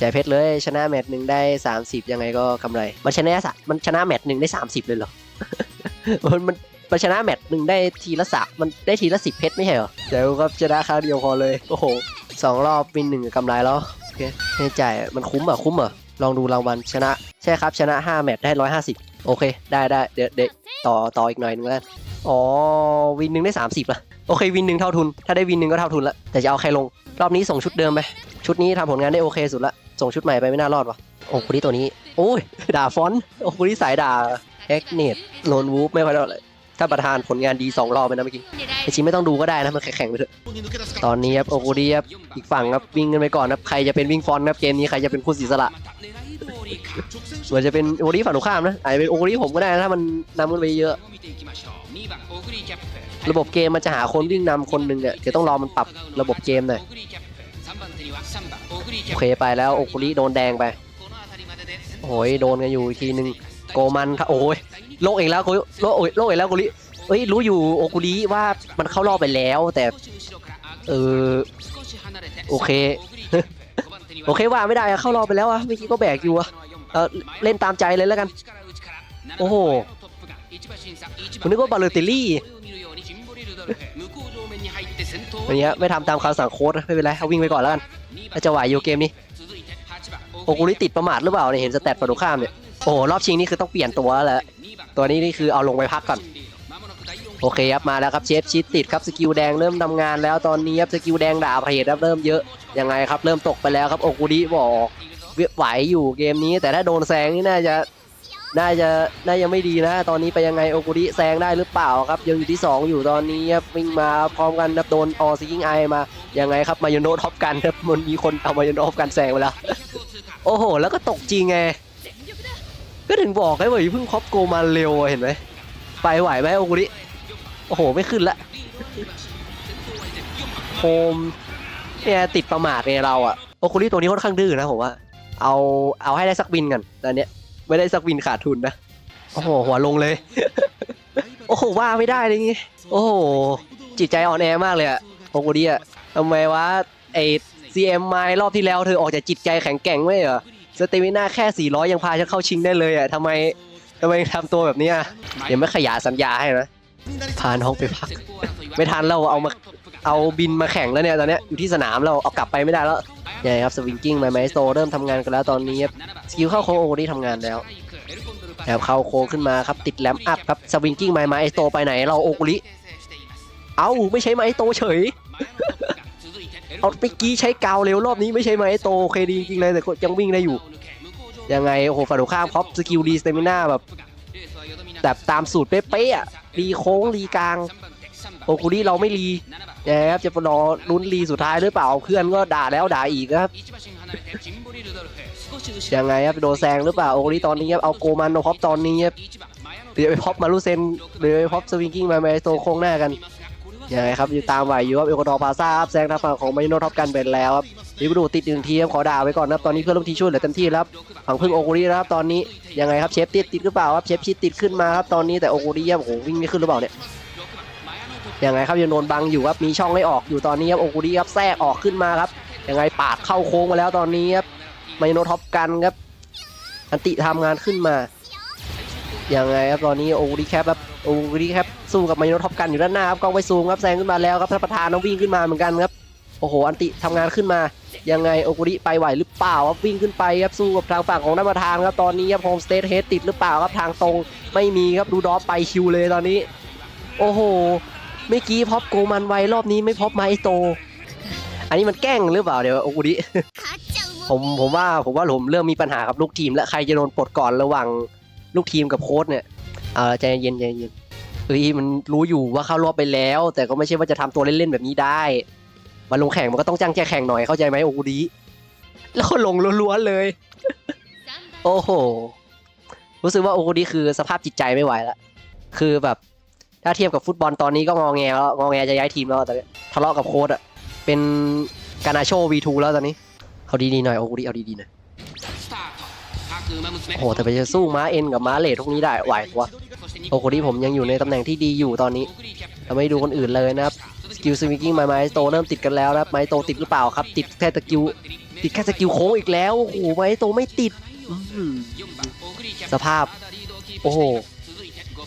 ใจเพชรเลยชนะแมตช์หนึ่งได้ 30 ยังไงก็กำไร มันชนะสะมันชนะแมตช์หนึ่งได้ 30 เลยเหรอ มันมันมันชนะแมตช์หนึ่งได้ทีละสะมันได้ทีละสิบเพชรไม่ใช่เหรอเดี๋ยวครับชนะครั้งเดียวพอเลย โอ้โหสองรอบวินหนึ่งกำไรแล้วโอเคให้จ่ายมันคุ้มเหรอคุ้มเหรอลองดูรางวัลชนะ ใช่ครับชนะ5แมตช์ได้ 150 โอเค ได้ได้เดี๋ยวเดี๋ยวต่อต่ออีกหน่อยนึงแล้วอ๋อวินหนึ่งได้ 30ละโอเควินหนึ่งเท่าทุน ถ้าได้วินหนึ่งก็เท่าทุนละแต่จะเอาใครลง รอบนี้ส่งชุดเดิมไปชุดนี้ทำผลงานได้โอเคสุดละ ส่งชุดใหม่ไปไม่น่ารอดวะโอ้คุนี้ตัวนี้ โอ้ย ด่าฟอนต์โอ้คุนี้สายด่าแอ็กเนตโลนวูฟไม่ค่อยเท่าไหร่ถ้าประธานผลงานดีสองรอบไปนะเมื่อกี้ไอชิไม่ต้องดูก็ได้นะ มันแข่งไปเถอะ ตอนนี้ครับ โอคุนี้ครับ อีกฝั่งครับ วิ่งกันไปก่อนครับ ใครจะเป็นวิ่งฟอนครับ เกมนี้ ใครจะเป็นผู้สีสละเหมือนจะเป็นโอคุนี้ฝั่งตรงข้ามนะอาจจะเป็นโอคุนี้ผมก็ได้นะถ้ามันนำกันไปเยอะ ระบบเกมมันจะหาคนวิ่งนำคนหนึ่งเนี่ยเดี๋ยวต้องรอมันปรับระบบเกมหน่อย โอเคไปแล้วโอคุริโดนแดงไปโอ้ยโดนกันอยู่อีกทีหนึ่งโกมันครับโอ้ยโลกเองแล้วโกโลกโลกเองแล้วโกริเอ้ยรู้อยู่โอคุริว่ามันเข้ารอบไปแล้ว แต่เออโอเค โอเคว่าไม่ได้อะเข้ารอบไปแล้วอะเมื่อกี้ก็แบกอยู่อะเออเล่นตามใจเลยแล้วกัน โอ้โหผมนึกว่าบาเลติลี่ วันนี้ไม่ทำตามคำสั่งโค้ดนะไม่เป็นไรเอาวิ่งไปก่อนแล้วกันถ้าจะไหวอยู่เกมนี้โอกุริติดประมาทหรือเปล่าเนี่ยเห็นสแตทฝั่งตรงข้ามเนี่ยโอ้รอบชิงนี่คือต้องเปลี่ยนตัวแล้วตัวนี้นี่คือเอาลงไปพักก่อนโอเคครับมาแล้วครับเชฟชิดติดครับสกิลแดงเริ่มทำงานแล้วตอนนี้ครับสกิลแดงดาบเหตุครับเริ่มเยอะยังไงครับเริ่มตกไปแล้วครับโอกุริบอกไหวอยู่เกมนี้ แต่ถ้าโดนแซงนี่น่าจะ น่าจะน่ายังไม่ดีนะ ตอนนี้ไปยังไงโอกุริแซงได้หรือเปล่าครับยังอยู่ที่ 2 อยู่ตอนนี้ครับวิ่งมาพร้อมกันครับโดนออซิงไอมายังไงครับมายโนท็อปกันครับมันมีคนเอามายโนท็อปกันแซงไปแล้วโอ้โห แล้วก็ตกจริงไงก็ถึงบอกให้ว่าอยเพิ่งครอปโกมาเร็วเห็นไหมไปไหวไหมโอกุริโอ้โหไม่ขึ้นละโฮมเนี่ยติดประมาทไงเราอะโอคุริตัวนี้ค่อนข้างดื้อนะผมว่า เอาเอาให้ได้สักวินกันตอนเนี้ย ไม่ได้สักวินขาดทุนนะ โอ้โห หัวลงเลย โอ้โห ว่าไม่ได้เลยงี้ โอ้โห จิตใจอ่อนแอมากเลยอะโอคุริอะทำไมวะไอซีเอ็มไมรอบที่แล้วเธอออกจากจิตใจแข็งแกร่งไม่เหรอสเตมิน่าแค่ 400 ยังพาฉันเข้าชิงได้เลยอะทำไมทำไมทำตัวแบบเนี้ยยังไม่ขยายสัญญาให้นะ พาน้องไปพัก ไม่ทันเราเอามา เอาบินมาแข่งแล้วเนี่ยตอนเนี้ยอยู่ที่สนามเราเอากลับไปไม่ได้แล้วยังไงครับสวิงกิ้งไมไมโตเริ่มทำงานกันแล้วตอนนี้ครับสกิลเข้าโค้งโอนี่ทำงานแล้วแอบเข้าโค้งขึ้นมาครับติดแลมอัพครับสวิงกิ้งไมไมโตไปไหนเราโอกุริเอ้าไม่ใช่ไมโตเฉยเอาไปกี้ใช้กาวเร็วรอบนี้ไม่ใช่ไมโตโอเคดีจริงเลยแต่ก็ยังวิ่งได้อยู่ ยังไงโอ้โหฝ่ายตรงข้ามครอปสกิลดีสเตมิน่าแบบแบบตามสูตรเป๊ะๆอะรีโค้งรีกลาง โอคุริเราไม่รีนะครับจะรอลุ้นรีสุดท้ายหรือเปล่าเพื่อนก็ด่าแล้วด่าอีกครับยังไงครับโดนแซงหรือเปล่าโอคุริตอนนี้ครับเอาโกมันโนพอปตอนนี้ครับเดี๋ยวไปพอปมาลูเซนหรือไปพอปสวิงกิ้งมาไมโตโค้งหน้ากันยังไงครับอยู่ตามไหวอยู่ครับเอโคดอพาซ่าครับแซงทางฝั่งของมาริโนท็อปกันไปแล้วครับดิบดูติดหนึ่งทีครับขอด่าไว้ก่อนนะครับตอนนี้เพื่อนร่วมทีมช่วยเหลือเต็มที่แล้วครับฝั่งพึ่งโอคุรินะครับตอนนี้ยังไงครับเชฟติดติดหรือเปล่าครับเชฟชิดติดขึ้นมาครับตอนนี้แต่โอคุริยังโอ้โหวิ่งไม่ขึ้นหรือเปล่าเนี่ย ยังไงครับยังโดนบังอยู่ครับมีช่องให้ออกอยู่ตอนนี้ครับโอคุริครับแทรกออกขึ้นมาครับยังไงปาดเข้าโค้งมาแล้วตอนนี้ครับไมโนท็อปกันครับอันติทำงานขึ้นมายังไงครับตอนนี้โอคุริแคปครับโอคุริแคปสู้กับไมโนท็อปกันอยู่ด้านหน้าครับกองไปซูมครับแซงขึ้นมาแล้วครับท่านประธานต้องวิ่งขึ้นมาเหมือนกันครับโอ้โหอันติทำงานขึ้นมายังไงโอคุริไปไหวหรือเปล่าครับวิ่งขึ้นไปครับสู้กับทางฝั่งของท่านประธานครับตอนนี้ครับโฮมสเตทเฮดติดหรือเปล่าครับทางตรงไม่มีครับดูดอฟไปคิวเลยตอนนี้ โอ้โห เมื่อกี้พอปโกมันไวรอบนี้ไม่พอปไมโต อันนี้มันแกล้งหรือเปล่าเดี๋ยวโอกุดิ ผมผมว่าผมว่าผมเริ่มมีปัญหากับลูกทีม และใครจะโดนปลดก่อนระหว่างลูกทีมกับโค้ชเนี่ยเออใจเย็นใจเย็นเฮ้ยมันรู้อยู่ว่าเข้ารอบไปแล้ว แต่ก็ไม่ใช่ว่าจะทำตัวเล่นๆแบบนี้ได้มาลงแข่งมันก็ต้องจ้างแจแข่งหน่อยเข้าใจไหมโอกุดิแล้วก็ลงล้วนๆเลย โอ้โหรู้สึกว่าโอกุดิคือสภาพจิตใจไม่ไหวแล้วคือแบบ ถ้าเทียบกับฟุตบอลตอนนี้ก็งอแงแล้วงอแงจะย้ายทีมแล้วตอนนี้ทะเลาะกับโค้ดอะเป็นกานาโช V2 แล้วตอนนี้เอาดีๆหน่อยโอ้โหเอาดีๆหน่อยโอ้โหแต่ไปจะสู้ม้าเอ็นกับม้าเลทพวกนี้ได้ไหววะโอ้โหที่ผมยังอยู่ในตำแหน่งที่ดีอยู่ตอนนี้เราไม่ดูคนอื่นเลยนะครับสกิลสวิงกิ้งไม้ไมโตเริ่มติดกันแล้วนะครับไมโตติดหรือเปล่าครับ ติดแค่ตะกิวติดแค่สกิลโค้งอีกแล้วโอ้โหไม้โตไม่ติดสภาพ โอ้โห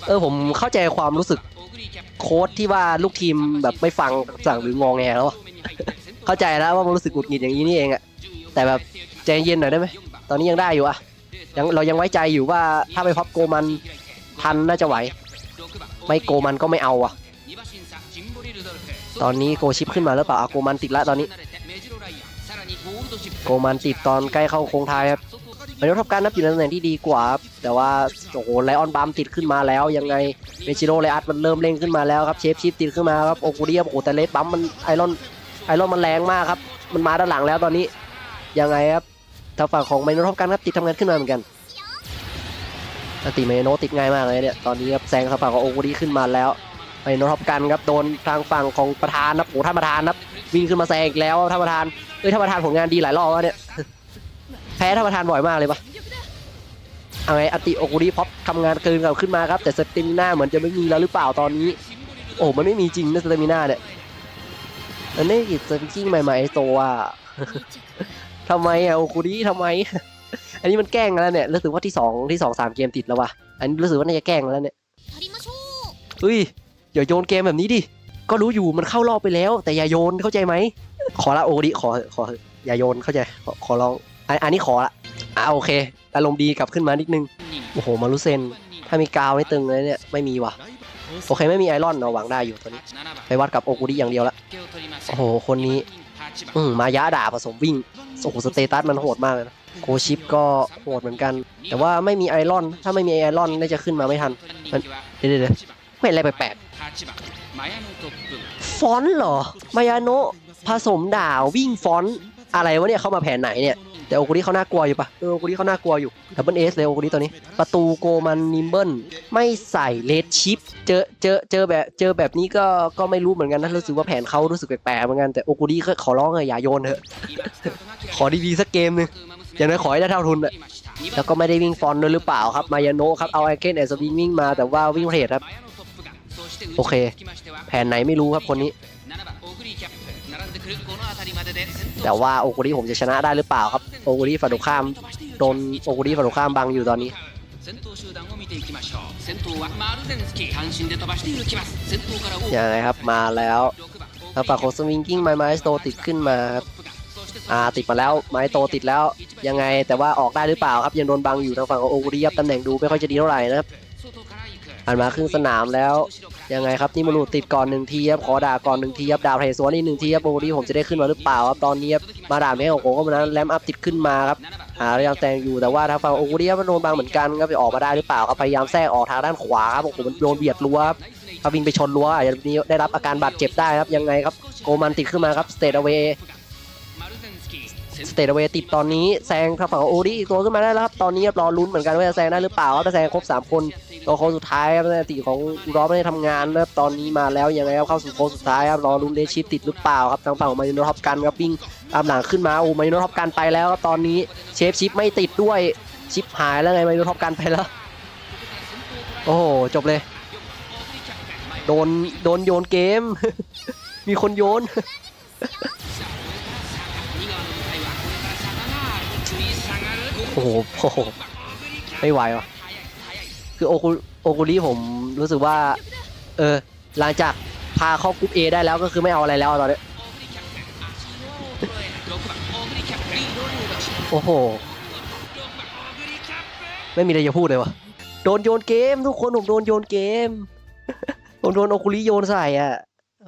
เออผมเข้าใจความรู้สึก โค้ดที่ว่าลูกทีมแบบไม่ฟังสั่งหรืององแงแล้วอะเข้าใจแล้วว่ามันรู้สึกหงุดหงิดอย่างนี้นี่เองอะแต่แบบใจเย็นหน่อยได้ไหมตอนนี้ยังได้อยู่อะยังเรายังไว้ใจอยู่ว่าถ้าไปพับโกมันทันน่าจะไหว ไม่โกมันก็ไม่เอาอะตอนนี้โกชิปขึ้นมาแล้วเปล่าอะโกมันติดละตอนนี้ โกมันติดตอนใกล้เข้าโค้งท้ายครับ เป็นรอบการนับอยู่ในตำแหน่งที่ดีกว่า แต่ว่าโอ้โหไลออนบามติดขึ้นมาแล้ว ยังไงเมจิโรไลอัสมันเริ่มเร่งขึ้นมาแล้วครับเชฟชิปติดขึ้นมาครับโอกูเดียโอ้โหแต่เลสปั๊มมันไอรอนไอรอนมันแรงมากครับ มันมาด้านหลังแล้วตอนนี้ยังไงครับทางฝั่งของไมโนรอบการครับติดทำงานขึ้นมาเหมือนกันติไมโนติดง่ายมากเลยเนี่ยตอนนี้ครับแซงทางฝั่งของโอกูดีขึ้นมาแล้วไมโนรอบกันครับโดนทางฝั่งของประธานนะโอ้ท่านประธานครับวิ่งขึ้นมาแซงอีกแล้วท่านประธานเอ้ยท่านประธานผลงานดีหลายรอบแล้วเนี่ย แพ้ท่านประธานบ่อยมากเลยปะเอาไงอติโอกุริพ็อปทำงานเกินกับขึ้นมาครับ แต่สเตมิน่าเหมือนจะไม่มีแล้วหรือเปล่าตอนนี้ โอ้มันไม่มีจริงนะสเตมิน่าเนี่ยอันนี้กิจสกิ้งใหม่ๆโตว่าทำไมอะโอกุริทำไม อันนี้มันแกล้งแล้วเนี่ยรู้สึกว่าที่สองที่สองสามเกมติดแล้ววะอันนี้รู้สึกว่าน่าจะแกล้งแล้วเนี่ยเฮ้ยอย่าโยนเกมแบบนี้ดิก็รู้อยู่มันเข้ารอบไปแล้ว แต่อย่าโยนเข้าใจไหมขอละโอกุริขอขออย่าโยนเข้าใจขอร้อง อันอันนี้ขอละอะโอเคอารมณ์ดีกลับขึ้นมานิดนึง โอ้โห มารุเซน ถ้ามีกาวไม่ตึงเลยเนี่ย ไม่มีว่ะ โอเค ไม่มีไอรอนเราหวังได้อยู่ตอนนี้ ไปวัดกับโอกุริอย่างเดียวละ โอ้โห คนนี้ อืมมายะด่าผสมวิ่ง โอ้โห สเตตัสมันโหดมากเลยนะ โคชิปก็โหดเหมือนกัน แต่ว่าไม่มีไอรอน ถ้าไม่มีไอรอนน่าจะขึ้นมาไม่ทันมันเดี๋ยวเดี๋ยวเดี๋ยวไม่อะไรแปลกๆฟอนต์เหรอ มายาโนะผสมด่าววิ่งฟอนต์อะไรวะเนี่ยเข้ามาแผนไหนเนี่ย แต่โอกุริเขาน่ากลัวอยู่ปะเออโอกุริเขาน่ากลัวอยู่ดับเบิลเอสเลยโอกุริตัวนี้ ประตูโกมันนิมเบิลไม่ใส่เลดชิปเจอเจอเจอแบบเจอแบบนี้ก็ก็ไม่รู้เหมือนกันนะรู้สึกว่าแผนเขารู้สึกแปลกๆเหมือนกันแต่โอกุริก็ขอร้องเลยอย่าโยนเถอะขอดีๆสักเกมหนึงอย่างน้อยขอให้ได้เท่าทุนอะแล้วก็ไม่ได้วิ่งฟอนด้วยหรือเปล่าครับ มายาโนะครับ เอาไอเกนแอนด์สวิงวิ่งมาแต่ว่าวิ่งเพลทครับ โอเค แผนไหนไม่รู้ครับคนนี้ แต่ว่าโอกุริผมจะชนะได้หรือเปล่าครับโอกุริฝั่งตรงข้ามโดนโอกุริฝั่งตรงข้ามบังอยู่ตอนนี้ยังไงครับมาแล้วทาฝั่งของสวิงกิ้งไม้ไม้โตติดขึ้นมาครับอ่าติดมาแล้วไม้โตติดแล้วยังไงแต่ว่าออกได้หรือเปล่าครับยังโดนบังอยู่ทางฝั่งโอกุริยับตำแหน่งดูไม่ค่อยจะดีเท่าไหร่นะครับ ผ่านมาครึ่งสนามแล้ว ยังไงครับนี่มารูติดก่อนหนึ่งทีครับขอด่าก่อนหนึ่งทีครับดาวเพลสวนอีกหนึ่งทีครับโอนี้ผมจะได้ขึ้นมาหรือเปล่าครับตอนนี้ครับมาด่าไม่ของผมก็มานั้นแลมอัพติดขึ้นมาครับหาพยังแซงอยู่แต่ว่าทางฝั่งโอกุริมันโดนบังเหมือนกันครับจะออกมาได้หรือเปล่าครับพยายามแทรกออกทางด้านขวาครับโอ้โหมันโดนเบียดรั้วครับถ้าวิ่งไปชนรั้วอาจจะมีได้รับอาการบาดเจ็บได้ครับยังไงครับโกมันติดขึ้นมาครับสเตทเวย์สเตทเวย์ติดตอนนี้แซงทางฝั่งขอโอริอีกตัวขึ้นมาได้แล้วครับ ตอนนี้รอลุ้นเหมือนกันว่าจะแซงได้หรือเปล่าครับถ้าแซงครบสามคน ตัวโค้งสุดท้ายครับนาทีของอูรอฟไม่ได้ทำงานนะครับตอนนี้มาแล้วยังไงครับเข้าสู่โค้งสุดท้ายครับรอลุ้นเลชิปติดหรือเปล่าครับทางฝั่งของมาริโนท็อปกันครับวิ่งตามหลังขึ้นมาโอ้มาริโนท็อปกันไปแล้วครับตอนนี้เชฟชิปไม่ติดด้วยชิปหายแล้วไงมาริโนท็อปกันไปแล้วโอ้โหจบเลย โดนโดนโยนเกม มีคนโยนโอ้โหโอ้โหไม่ไหวว่ะ คือโอคุโอคุริผมรู้สึกว่า เออหลังจากพาเข้ากรุ๊ป A ได้แล้วก็คือไม่เอาอะไรแล้วตอนนี้โอ้โห ไม่มีอะไรจะพูดเลยวะโดนโยนเกม ทุกคนผมโดนโยนเกม ผมโดนโอคุริโยนใส่อะ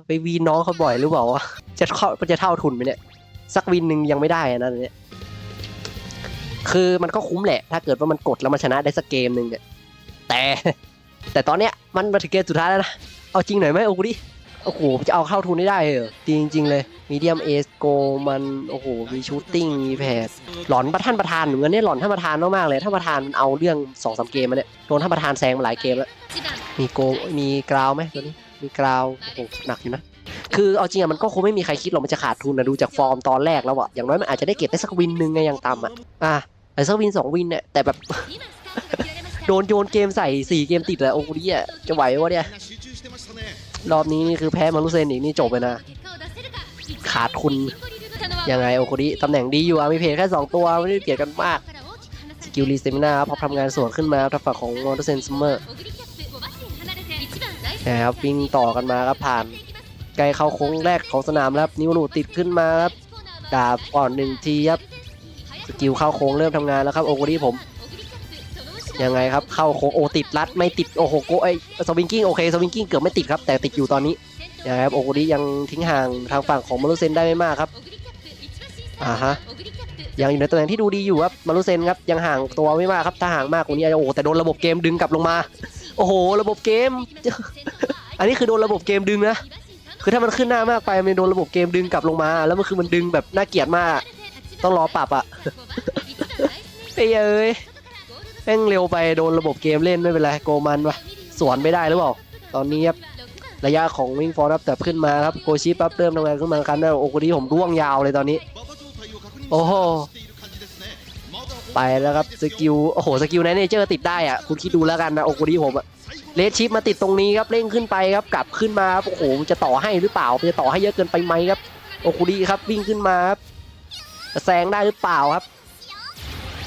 ไปวีนน้องเขาบ่อยหรือเปล่าวะจะเข้าจะเท่าทุนไหมเนี่ยสักวินหนึ่งยังไม่ได้อะนะเนี่ยคือมันก็คุ้มแหละ ถ้าเกิดว่ามันกดแล้วมันชนะได้สักเกมหนึ่งเนี่ย แต่ แต่ตอนเนี้ยมันมาถึงเกมสุดท้ายแล้วนะ เอาจริงหน่อยไหมโอ้โหดิโอ้โหจะเอาเข้าทุนได้ได้เหรอจริงจริงๆเลยมีเดียมเอสโกมันโอ้โหมีชูตติ้งมีแพดหลอนประท่านประธานเหมือนนเนี่ยหลอนท่านประธานมากๆเลยท่านประธานมันเอาเรื่องสองสามเกมมาเนี่ยโดนท่านประธานแซงมาหลายเกมแล้วมีโกมีกราวไหมตัวนี้มีกราวโอ้โหหนักอยู่นะคือเอาจริงอะมันก็คงไม่มีใครคิดหรอกมันจะขาดทุนนะดูจากฟอร์มตอนแรกแล้วอะอย่างน้อยมันอาจจะได้เก็บได้สักวินหนึ่งไงอย่างต่ำอะอะแต่สักวินสองวินเนี่ยแต่แบบ โดนโยนเกมใส่สี่เกมติดแล้วโอ้โหเนี่ยจะไหววะเนี่ย รอบนี้นี่คือแพ้มารุเซนอีกนี่จบไปนะ ขาดคุณ ยังไงโอคุริตำแหน่งดีอยู่อามีเพจแค่ 2 ตัว ไม่ได้เกลียดกันมาก สกิลรีเซมินาพอทำงานสวนขึ้นมาทางฝั่งของมารุเซนซัมเมอร์นะครับวิ่งต่อกันมาครับผ่านไกลเข้าโค้งแรกของสนามครับนิวรูติดขึ้นมาครับดาบก่อนหนึ่งทีครับสกิลเข้าโค้งเริ่มทำงานแล้วครับโอคุริผม ยังไงครับเข้าโคโอติดรัดไม่ติดโอ้โหโกไอสวิงกิ้งโอเคสวิงกิ้งเกือบไม่ติดครับแต่ติดอยู่ตอนนี้ยังไงครับโอคุริยังทิ้งห่างทางฝั่งของมารุเซนได้ไม่มากครับอ่าฮะยังอยู่ในตำแหน่งที่ดูดีอยู่ครับมารุเซนครับยังห่างตัวไม่มากครับถ้าห่างมากกว่านี้โอ้โหแต่โดนระบบเกมดึงกลับลงมา โอ้โห ระบบเกม อันนี้คือโดนระบบเกมดึงนะคือถ้ามันขึ้นหน้ามากไปมันโดนระบบเกมดึงกลับลงมา แล้วมันคือมันดึงแบบน่าเกลียดมาก ต้องรอปรับอะไอ้เอ้ย แม่งเร็วไปโดนระบบเกมเล่นไม่เป็นไรโกมันวะสวนไม่ได้หรือเปล่า ตอนนี้ครับระยะของวิ่งฟอร์รับแต่ขึ้นมาครับโกชิปั๊บเริ่มทำงานขึ้นมาคันแล้วโอ้โหนี่ผมร่วงยาวเลยตอนนี้ โอ้โหไปแล้วครับสกิลโอ้โหสกิลไนเนเจอร์ติดได้อะคุณคิดดูแล้วกันนะโอ้โหนี่ผมอะเลดชิปมาติดตรงนี้ครับเร่งขึ้นไปครับกลับขึ้นมาครับโอ้โหจะต่อให้หรือเปล่าจะต่อให้เยอะเกินไปไหมครับโอ้โหดีครับวิ่งขึ้นมาครับแซงได้หรือเปล่าครับ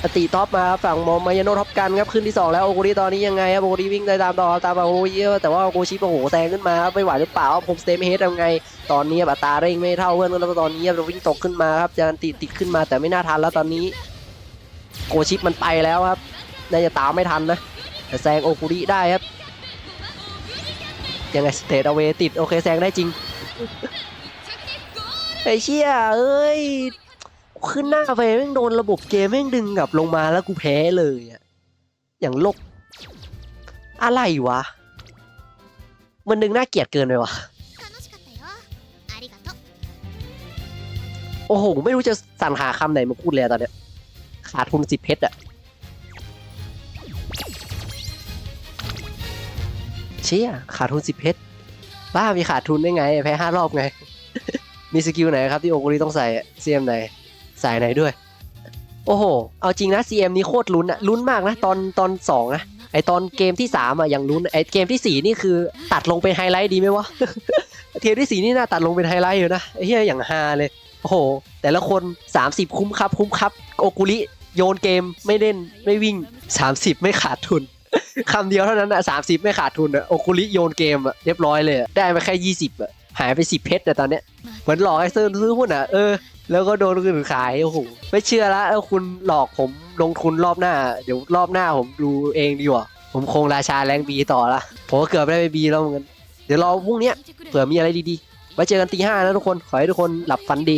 อติท็อปมาฝั่งมอมายโนท็อปกันครับขึ้นที่สองแล้วโอโกดีตอนนี้ยังไงครับโอโกดีวิ่งได้ตามต่อตามมาโอโกดีแต่ว่าโอโกชิปโอ้โหแซงขึ้นมาครับไม่ไหวหรือเปล่าผมสเตมเฮดทำไง ตอนนี้อัตราเร่งไม่เท่าเพื่อนแล้วตอนนี้เราวิ่งตกขึ้นมาครับจะติดติดขึ้นมาแต่ไม่น่าทันแล้วตอนนี้โกชิปมันไปแล้วครับน่าจะตามไม่ทันนะแต่แซงโอคุริได้ครับยังไงสเตทเอาเวติดโอเคแซงได้จริงไอ้เชี่ยเอ้ย ขึ้นหน้าไปแม่งโดนระบบเกมแม่งดึงกลับลงมาแล้วกูแพ้เลยอะอย่างลบอะไรวะ มันดึงน่าเกลียดเกินไปวะโอ้โห ไม่รู้จะสรรหาคำไหนมาพูดเลยอะตอนเนี้ย ขาดทุนสิบเพชรอะเชี่ยขาดทุนสิบเพชรบ้ามีขาดทุนได้ไง แพ้ห้ารอบไง มีสกิลไหนครับที่โอกุริต้องใส่เซีเอ็มไหน ใส่ไหนด้วย โอ้โห เอาจริงนะ CM นี้โคตรลุ้นอะลุ้นมากนะ ตอนตอนสองนะไอตอนเกมที่สามอะยังลุ้นไอเกมที่สี่นี่คือตัดลงเป็นไฮไลท์ดีไหมวะเกมที่สี่นี่น่าตัดลงเป็นไฮไลท์อยู่นะไอเหี้ยอย่างฮาเลยโอ้โห แต่ละคน 30 คุ้มครับ คุ้มครับ โอกุริโยนเกมไม่เล่นไม่วิ่ง 30 ไม่ขาดทุนคำเดียวเท่านั้นอะ30ไม่ขาดทุนอะโอกุริโยนเกมอะเรียบร้อยเลยได้มาแค่20อะหายไป10เพชรแต่ตอนเนี้ยเหมือนหลอกไอ้เซิร์ซื้อหุ้นอะเออ แล้วก็โดนคนอื่นขายโอ้โหไม่เชื่อละแล้วคุณหลอกผมลงทุนรอบหน้า เดี๋ยวรอบหน้าผมดูเองดีกว่าผมคงราชาแรงบีต่อละผมก็เกือบได้ไปบีแล้วเหมือนกันเดี๋ยวรอพรุ่งนี้เผื่อมีอะไรดีๆไว้เจอกันตีห้านะทุกคนขอให้ทุกคนหลับฝันดี